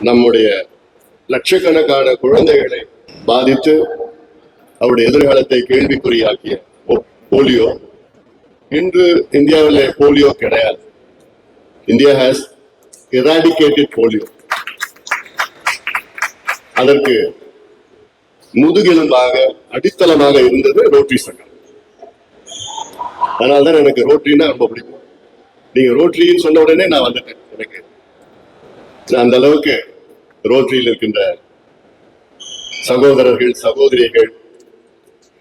நம்முடைய லட்சக்கணக்கான குழந்தைகளை பாதித்து அவருடைய எதிர்காலத்தை கேள்விக்குறியாக்கிய போலியோ. இன்று இந்தியாவில் போலியோ கிடையாது. India has eradicated polio. அதற்கு முதுகெலும்பாக அடித்தளமாக இருந்தது ரோட்டரி சங்கம். அதனால்தான் எனக்கு ரோட்டரினா ரொம்ப பிடிக்கும். நீங்க ரோட்டரின்னு சொன்ன உடனே நான் வந்துட்டேன் எனக்கு. நான் அந்த அளவுக்கு ரோட்டரியில் இருக்கின்ற சகோதரர்கள் சகோதரிகள்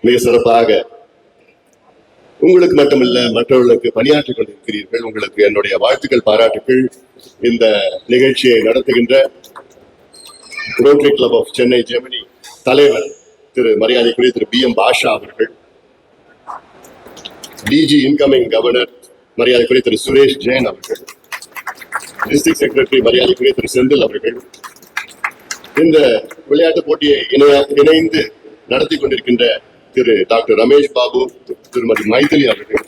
மிக சிறப்பாக உங்களுக்கு மட்டுமல்ல மற்றவர்களுக்கு பணியாற்றிக் கொண்டிருக்கிறீர்கள். உங்களுக்கு என்னுடைய வாழ்த்துக்கள் பாராட்டுகள் இந்த நிகழ்ச்சியை நடத்துகின்ற rotary club of Chennai Germany தலைவர் திரு மரியாதைக்குரிய திரு பி எம் பாஷா அவர்கள் டிஜி இன்கமிங் கவர்னர் மரியாதைக்குரிய திரு சுரேஷ் ஜெயின் அவர்கள் டிஸ்ட்ரிக்ட் செக்ரட்டரி மரியாதைக்குரிய திரு செந்தில் அவர்கள் இந்த விளையாட்டு போட்டியை இணைந்து நடத்தி கொண்டிருக்கின்ற திரு டாக்டர் ரமேஷ் பாபு திருமதி மைதிலி அவர்கள்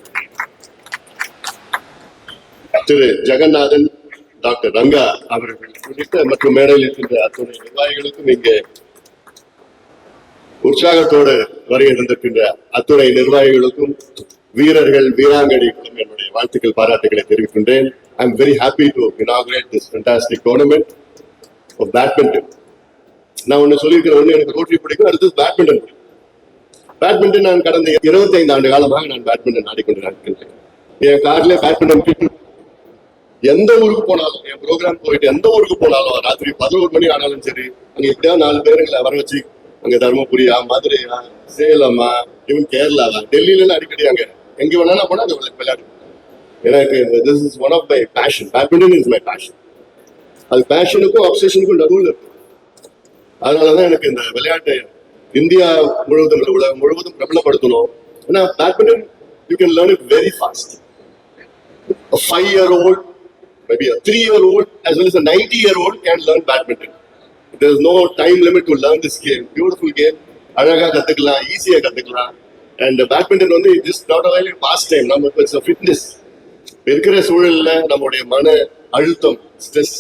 திரு ஜெகநாதன் டாக்டர் ரங்கா அவர்கள் உள்ளிட்ட மற்றும் மேடையில் இருக்கின்ற அத்துணை நிர்வாகிகளுக்கும் இங்கே உற்சாகத்தோடு வருகை தந்திருக்கின்ற அத்துணை நிர்வாகிகளுக்கும் வீரர்கள் வீராங்கனைகளுக்கும் என்னுடைய வாழ்த்துக்கள் பாராட்டுகளை தெரிவிக்கின்றேன். I am very happy to inaugurate this fantastic tournament of badminton நான் ஒண்ணு சொல்லியிருக்கிற ஒண்ணு எனக்கு ரோட்டரி பிடிக்கும் அடுத்தது பேட்மிண்டன் பிடிக்கும். பேட்மிண்டன் நான் கடந்த 25 ஆண்டு காலமாக நான் பேட்மிண்டன் ஆடிக்கொண்டு நடக்கின்றேன் என் கார்ல பேட்மிண்டன் கிட் எந்த ஊருக்கு போனாலும் என் ப்ரோக்ராம் போயிட்டு எந்த ஊருக்கு போனாலும் ராத்திரி பதினோரு மணி ஆனாலும் சரி அங்க எப்படியாவது நாலு பேருங்களை வர வச்சு அங்க தருமபுரியா மதுரையா சேலமா இவன் கேரளாவா டெல்லியில அடிக்கடி அங்க. எங்க வேணாலும் போனா அங்க விளையாடு எனக்கு this is one of my passion badminton is my passion அது பேஷனுக்கும் அப்சஷனுக்கும் நடுவில் இருக்கு. அதனாலதான் எனக்கு இந்த விளையாட்டை இந்தியா முழுவதும் உலகம் முழுவதும் பிரபலப்படுத்தணும் ஏன்னா badminton you can learn it very fast five year old maybe maybe a three year old, as well as a 90 year old can learn badminton. There's no time limit to learn this game. Beautiful game. அழகா கத்துக்கலாம் ஈஸியா கத்துக்கலாம் and badminton வந்து just not அவைலி pastime நம்ம it's fitness இருக்கிற சூழல்ல நம்மளுடைய மன அழுத்தம் ஸ்ட்ரெஸ்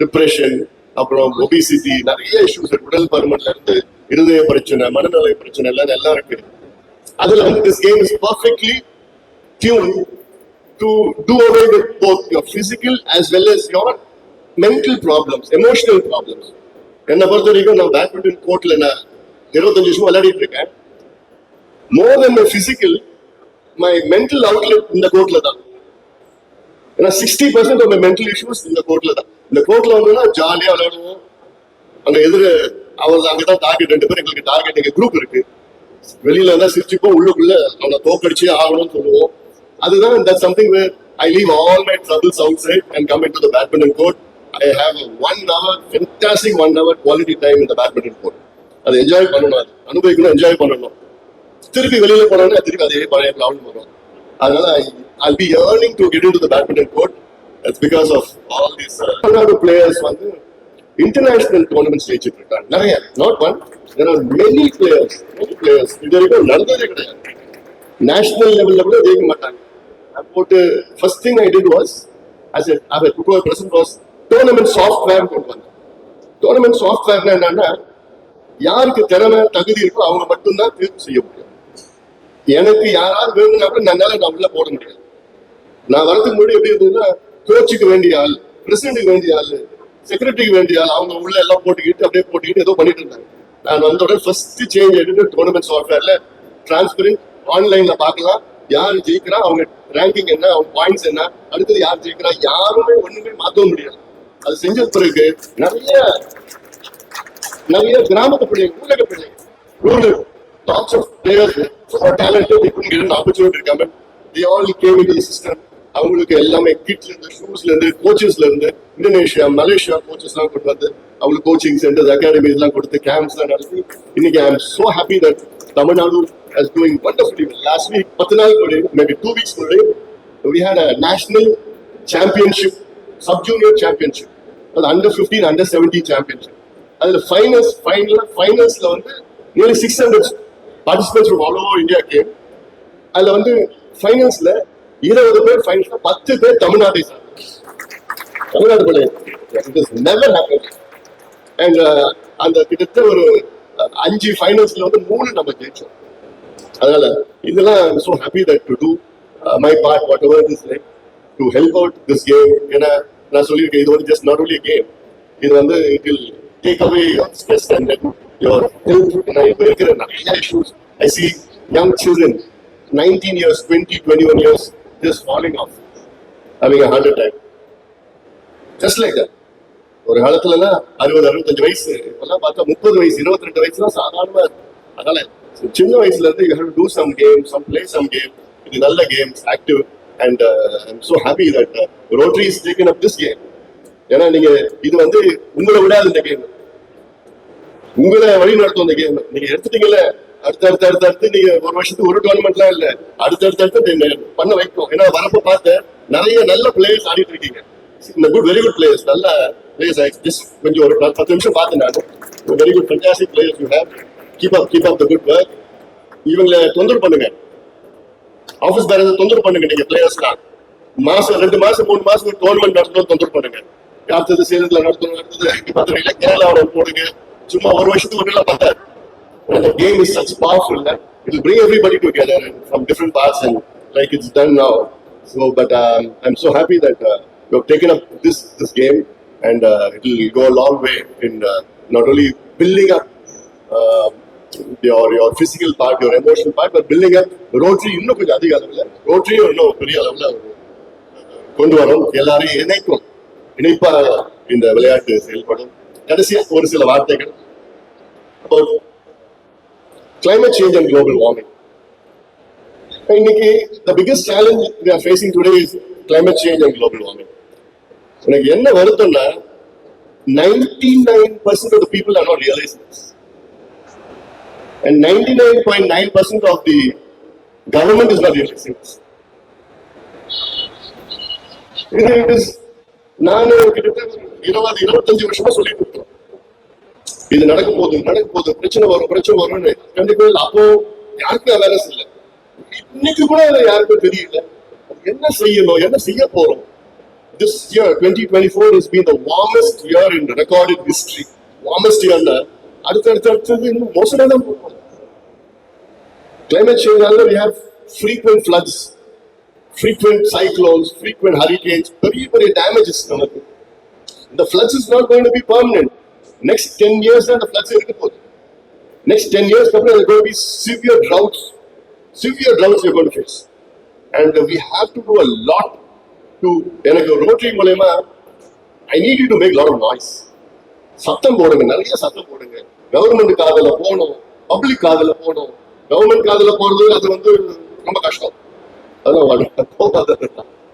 டிப்ரெஷன் அப்புறம் ஒபிசிட்டி நிறைய இஷ்யூஸ் உடல் பருமன்ல இருந்து இருதய பிரச்சனை மனநல பிரச்சனை எல்லாம் எல்லாம் இருக்கு. அதுல வந்து this game is perfectly tuned to do away with both your physical as well as your mental problems emotional problems என்னை பொறுத்த வரைக்கும் நான் பேட்மிண்டன் கோர்ட்ல நான் இருபத்தஞ்சு வருஷம் விளையாடிட்டு இருக்கேன். More than my physical my mental outlet இந்த கோர்ட்ல தான். ஏன்னா sixty percent of mental issues இந்த கோர்ட்ல தான். இந்த கோர்ட்ல வந்தோம்னா ஜாலியா விளையாடுவோம். அங்க எதிர அவர் அங்கதான் டார்கெட் ரெண்டு பேரும் எங்களுக்கு டார்கெட் எங்க குரூப் இருக்கு. வெளியில இருந்தா சிரிச்சுப்போம் உள்ளுக்குள்ள அவனை தோக்கடிச்சே ஆகணும்னு சொல்லுவோம். அதுதான் that something where I leave all my troubles outside and come to the badminton court I have one hour fantastic one hour quality time இந்த பேட்மிண்டன் கோர்ட் அதை என்ஜாய் பண்ணணும் அது. அனுபவிக்கணும் என்ஜாய் பண்ணணும். திருப்பி வெளியில போனோம்னா திருப்பி அதே பழைய ப்ராப்ளம் வரும். அதனால I be yearning to get into the badminton court it's because of all these Tamil Nadu players வந்து இன்டர்நேஷனல் டோர்னமெண்ட்ஸ் ஜெயிச்சிட்டு இருக்காங்க நிறைய not one there are many players many players இது வரைக்கும் நடந்ததே கிடையாது. நேஷனல் லெவல்ல கூட ஜெயிக்க மாட்டாங்க. நான் போட்டு first thing I did was as our prepare present was tournament software கொண்டு வந்தேன். டோர்னமெண்ட் சாஃப்ட்வேர்னா என்னன்னா யாருக்கு திறமை தகுதி இருக்கோ அவங்க மட்டும்தான் தீர்ப்பு செய்ய முடியும். எனக்கு யாராவது வேணும்னா கூட என்னால நான் உள்ள போட முடியாது. நான் வரதுக்கு முன்னாடி எப்படி இருந்ததுன்னா கோச்சுக்கு வேண்டிய ஆள் பிரசிடென்ட்டுக்கு வேண்டிய ஆள் செக்ரட்டரிக்கு வேண்டிய ஆள் அவங்க உள்ள எல்லாம் போட்டுக்கிட்டு அப்படியே போட்டுக்கிட்டு ஏதோ பண்ணிட்டு இருந்தாங்க. நான் வந்த உடனே ஃபர்ஸ்ட் சேஞ்ச் எடுத்து டோர்னமெண்ட் சாஃப்ட்வேர்ல டிரான்ஸ்பரண்ட் ஆன்லைன்ல பார்க்கலாம். யார் ஜெயிக்கிறா அவங்க ரேங்கிங் என்ன அவங்க பாயிண்ட்ஸ் என்ன அடுத்தது யார் ஜெயிக்கிறா யாருமே ஒண்ணுமே மாத்தவும் முடியாது அது செஞ்ச பிறகு நிறைய நிறைய கிராமத்து பிள்ளைங்க ஊரக பிள்ளைங்க rural tops of players talented they couldn't get an opportunity to come அவங்களுக்கு எல்லாமே கிட்ல இருந்து ஷூஸ்ல இருந்து கோச்சஸ்ல இருந்து இந்தோனேஷியா மலேசியா கோச்சஸ் எல்லாம் கொண்டு வந்து அவங்களுக்கு கோச்சிங் சென்டர்ஸ் அகாடமிஸ் எல்லாம் கொடுத்து கேம்ப்ஸ் எல்லாம் நடத்தி. இன்னைக்கு I am so happy that Tamil Nadu has doing wonderfully. Last week பத்து நாள் முன்னாடி மேபி டூ வீக்ஸ் முன்னாடி we had a national championship sub junior championship அது அண்டர் 15 அண்டர் செவன்டீன் சாம்பியன்ஷிப் அதுல ஃபைனல்ஸ் ஃபைனல் ஃபைனல்ஸ்ல வந்து nearly six hundred participates from all over India game அதுல வந்து ஃபைனல்ஸ்ல இருபது பேர் ஃபைனல்ஸ்ல பத்து பேர் தமிழ்நாட்டை தமிழ்நாடு பிள்ளைங்க அண்ட் uh, அந்த கிட்டத்தட்ட ஒரு அஞ்சு ஃபைனல்ஸ்ல வந்து மூணு நம்ம ஜெயிச்சோம். அதனால இதெல்லாம் so happy that to do my part whatever this like to help out this game ஏன்னா நான் சொல்லியிருக்கேன் இது வந்து ஜஸ்ட் நாட் ஒன்லி கேம் இது வந்து it will take away your stress and your health நான் இப்போ இருக்கிற நிறைய issues I see young children nineteen years twenty twenty one years just falling off having a heart attack. Just like that ஒரு காலத்துலலாம் அறுபது அறுபத்தஞ்சு வயசு. இப்பெல்லாம் பார்த்தா முப்பது வயசு இருபத்தி ரெண்டு தான் சாதாரணமா இருக்கு அதனால சின்ன வயசுல இருந்து you have to some game some play some game இது நல்ல games active and I'm so happy that rotary is taken up this game ஏன்னா நீங்க இது வந்து உங்களை விடாது இந்த கேம் உங்களை வழி நடத்தும் இந்த கேம் நீங்க எடுத்துட்டீங்கல்ல அடுத்து அடுத்தடுத்து அடுத்து நீங்க ஒரு வருஷத்துக்கு ஒரு டோர்னமெண்ட்லாம் இல்ல. அடுத்து அடுத்து பண்ண வைக்கும் ஏன்னா வரப்ப பார்த்து நிறைய நல்ல பிளேயர்ஸ் ஆடிட்டு இருக்கீங்க. இந்த குட் வெரி குட் பிளேயர்ஸ் நல்ல பிளேயர்ஸ் ஜஸ்ட் கொஞ்சம் ஒரு பத்து நிமிஷம் பார்த்தேன் நான் very good fantastic players you have keep up keep up the good work இவங்களை தொந்தரவு பண்ணுங்க. ஆஃபீஸ் பேரண்ட தொந்தரவு பண்ணுங்க நீங்க பிளேயர்ஸ்லாம் மாசம் ரெண்டு மாசம் மூணு மாசம் டோர்னமெண்ட் நடத்தணும் தொந்தரவு பண்ணுங்க. அடுத்தது சேலத்துல நடத்தணும் அடுத்தது மதுரையில கேரளாவில் போடுங்க. சும்மா ஒரு வருஷத்துக்கு ஒன்றும் எல்லாம் And the game is such powerful that it will bring everybody together from different parts and like it's done now. So, but um, I'm so happy that uh, you have taken up this this game and uh, it will go a long way in uh, not only building up uh, your your physical part, your emotional part, but building up Rotary இன்னும் கொஞ்சம் அதிக அளவில் Rotary இன்னும் பெரிய அளவில் கொண்டு வரும் எல்லாரையும் இணைக்கும் இணைப்பாக இந்த விளையாட்டு செயல்படும் கடைசியாக ஒரு சில வார்த்தைகள் அப்போ climate change and global warming. இன்னைக்கு the biggest challenge we are facing today is climate change and global warming எனக்கு என்ன வருத்தம்னா ninety nine percent of people are not realise and ninety nine point nine percent of the government is not realising இது நானும் கிட்டத்தட்ட இருபது இருபத்தஞ்சு வருஷமா சொல்லிட்டு இருக்கோம் இது நடக்கும் போது நடக்கும் போது பிரச்சனை வரும் பிரச்சனை வரும்னு கண்டிப்பா இல்ல. அப்போ யாருக்கும் அவேர்னஸ் இல்லை இன்னைக்கு கூட அது யாருக்கும் தெரியல. என்ன செய்யணும் என்ன செய்ய போறோம்? This year twenty twenty four is been the warmest year in recorded history warmest இயர்ல அடுத்து அடுத்தது இன்னும் மோசமாக தான் போகும். Climate சேஞ்சால we have frequent floods frequent cyclones frequent hurricanes பெரிய பெரிய டேமேஜஸ் நமக்கு. இந்த floods is not going to be next ten years அந்த ஃபிளட்ஸ் இருக்க போகுது நெக்ஸ்ட் டென் இயர்ஸ் அப்புறம் go be severe droughts severe droughts you gonna face and we have to do a lot to எனக்கு rotary மூலயமா I need to make lot of noise சத்தம் போடுங்க நிறைய சத்தம் போடுங்க கவர்மெண்ட் காதல போகணும் பப்ளிக் காதல போகணும் கவர்மெண்ட் காதல போறது அது வந்து ரொம்ப கஷ்டம் அதெல்லாம் போகாத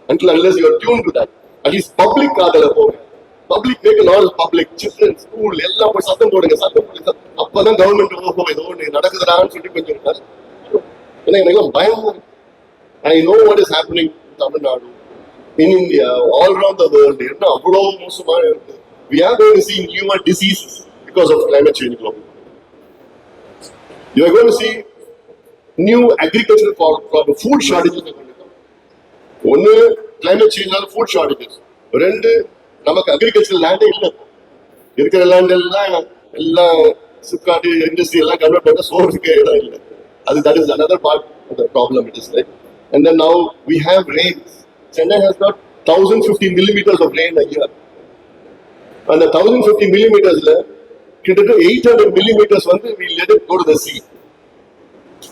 until unless you tune to that at least public காதல போங்க public make all public children school எல்லாம் போய் சத்தம் போடுங்க சத்தம் போடுங்க அப்பதான் கவர்மெண்ட் ஓஹோ ஏதோ ஒன்று நடக்குதுடான்னு சொல்லி கொஞ்சம் ஏன்னா எனக்குலாம் பயமா I know what is happening Tamil Nadu in India all around the world என்ன அவ்வளோ மோசமாக இருக்கு we are going to see new diseases because of climate change problem you are going to see new agriculture problem food shortages ஒன்று climate சேஞ்ச்னால food shortages ரெண்டு நமக்கு agriculture லேண்டே இல்லை இருக்கிற லேண்ட் எல்லாம் எல்லாம் சிப்காட்டு இண்டஸ்ட்ரி எல்லாம் கன்வெர்ட் பண்ண சோர்ஸுக்கு இடம் இல்லை அது that is another part of problem it is like and then now we have rain Chennai has not thousand fifty millimetres of rain ஐயா அந்த தௌசண்ட் ஃபிஃப்டி மில்லிமீட்டர்ஸ்ல கிட்டத்தட்ட எயிட் ஹண்ட்ரட் மில்லிமீட்டர்ஸ் வந்து we let it go to the sea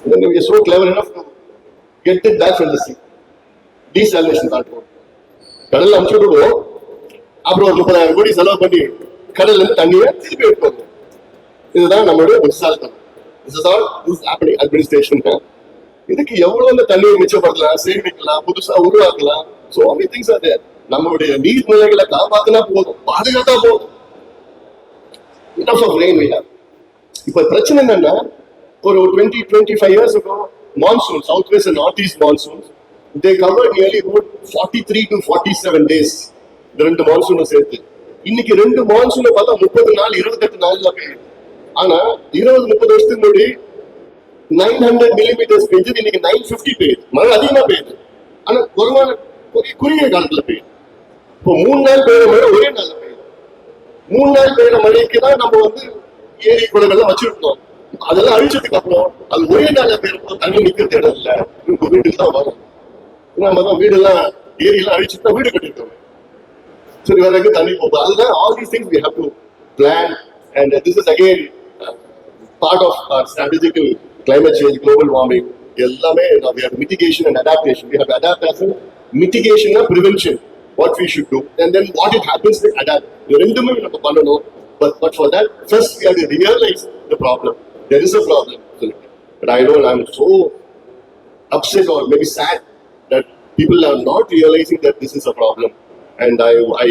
then we are so clever enough to get it back from the sea. Desalination that one. கடல் அப்புறம் ஒரு முப்பதாயிரம் கோடி செலவு பண்ணி கடல்ல இருந்து தண்ணியை திருப்பி எடுப்பாங்க இதுதான் நம்மளுடைய புத்தால்தான் இதுக்கு எவ்வளவு அந்த தண்ணியை மிச்சப்படுத்தலாம்? சேமிக்கலாம் புதுசா உருவாக்கலாம். So many things are there நம்மளுடைய நீர்நிலைகளை காப்பாத்தினா போதும். பாதுகாத்தா போதும். இப்ப பிரச்சனை என்னன்னா ஒரு டுவெண்ட்டி டுவெண்ட்டி ஃபைவ் இயர்ஸ் இருக்கும் monsoon south west and north east monsoon they cover nearly forty three to forty seven days இந்த ரெண்டு மான்சூனும் சேர்த்து. இன்னைக்கு ரெண்டு மான்சூனை பார்த்தா முப்பது நாள் இருபத்தெட்டு நாள்ல பெய்யுது. ஆனா இருபது முப்பது வருஷத்துக்கு முன்னாடி நைன் ஹண்ட்ரட் மில்லிமீட்டர்ஸ் பெய்யுது இன்னைக்கு நைன் பிப்டி பெய்யுது. மழை அதிகமா பெய்யுது. ஆனா குறைவான குறுகிய- காலத்துல பெய்யுது. இப்போ மூணு நாள் பெய்யுற மழை ஒரே நாள் பெய்யுது. மூணு நாள் பெய்யுற மழைக்கு தான் நம்ம வந்து ஏரி குளங்கள்லாம் வச்சிருந்தோம் அதெல்லாம் அழிச்சதுக்கு அப்புறம் அது ஒரே நாள்ல பெய்யறப்போ தண்ணி நிக்கிறது இடம் இல்ல. உங்க வீட்டுக்கு தான் வரும். நம்ம தான் வீடெல்லாம் ஏரியெல்லாம் அழிச்சுட்டு தான் வீடு கட்டிருக்கோம் சரி வேற எங்க தண்ணி போகுது அதுதான் all these things we have to plan and this is again part of strategical climate change global warming எல்லாமே we have mitigation and adaptation we have adaptation mitigation and prevention what we should do and then what it happens we adapt இது ரெண்டுமே நம்ம பண்ணணும் but but for that first we have to realize the problem there is a problem but i know i'm so upset or maybe sad that people are not realizing that this is a problem. And I I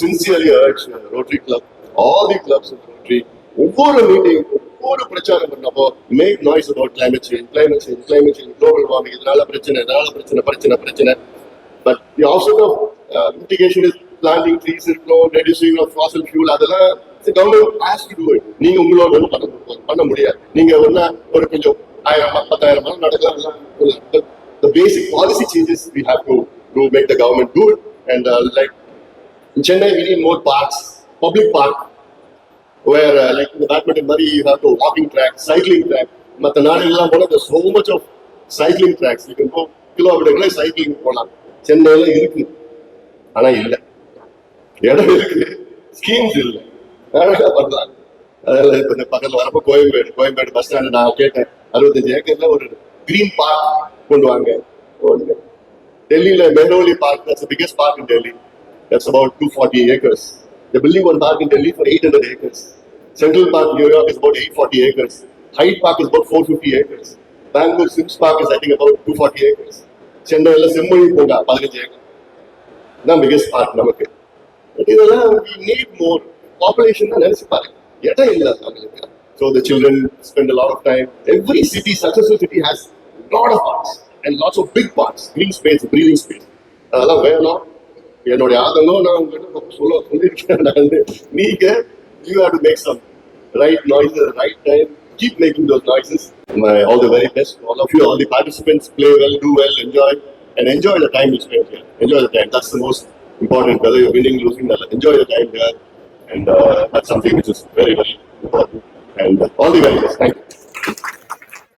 sincerely urge rotary club all the clubs rotary ஒவ்வொரு meeting ஒவ்வொரு பிரச்சாரம் பண்ணப்போ make noise about climate change climate change climate change global warming இதனால பிரச்சனை இதனால பிரச்சனை பிரச்சனை பிரச்சனை but the option of mitigation is planting trees இருக்கணும் ரெடியூசிங் ஆஃப் ஃபாசல் ஃபியூல் அதெல்லாம் government has to do it நீங்க உங்களோட ஒன்றும் பண்ண பண்ண முடியாது நீங்க ஒன்னா ஒரு கொஞ்சம் ஆயிரம் பத்தாயிரம் மரம் நடக்கலாம் basic policy changes we have to make the government do it And uh, like in Chennai, we need more parks, public park, where uh, like in the badminton Murray, you have to walking track, cycling track. மற்ற one of the so much of cycling tracks. You can go kilometer cycling போகலாம் சென்னையில இருக்கு ஆனா இல்ல இடம் இருக்கு schemes இல்லை அழகா பண்ணலாம் அதில் இப்போ இந்த பக்கத்தில் வரப்போ கோயம்பேடு கோயம்பேடு பஸ் ஸ்டாண்டு நான் கேட்டேன் அறுபத்தஞ்சு ஏக்கர்ல ஒரு கிரீன் பார்க் கொண்டு வாங்க டெல்லியில Mehrauli park that's the biggest park in Delhi. That's about 240 acres. They're building one park in Delhi for 800 acres. Central Park, New York is about 840 acres. Hyde Park is about 450 acres. Bangalore Sims Park is I think about 240 acres. சென்னையில செம்மொழி பூங்கா பதினஞ்சு acre தான் biggest park நமக்கு but இதெல்லாம் we need more population தான் நினைச்சு பாருங்க இடம் இல்லை அவங்களுக்கு so the children spend a lot of time every city successful city has lot of parks and lots of big parks green space breathing space அதெல்லாம் வேணும் என்னுடைய ஆதங்கம் நான் உங்ககிட்ட சொல்ல சொல்லியிருக்கேன் நான் நீங்க you have to make some right noises at the right time. Keep making those noises. My, all the very best. All of you, all the participants, play well, do well, enjoy, and enjoy the time you spend here. Enjoy the time. That's the most important. Whether you're winning, losing, enjoy the time here. And uh, that's something which is very, very important. And uh, all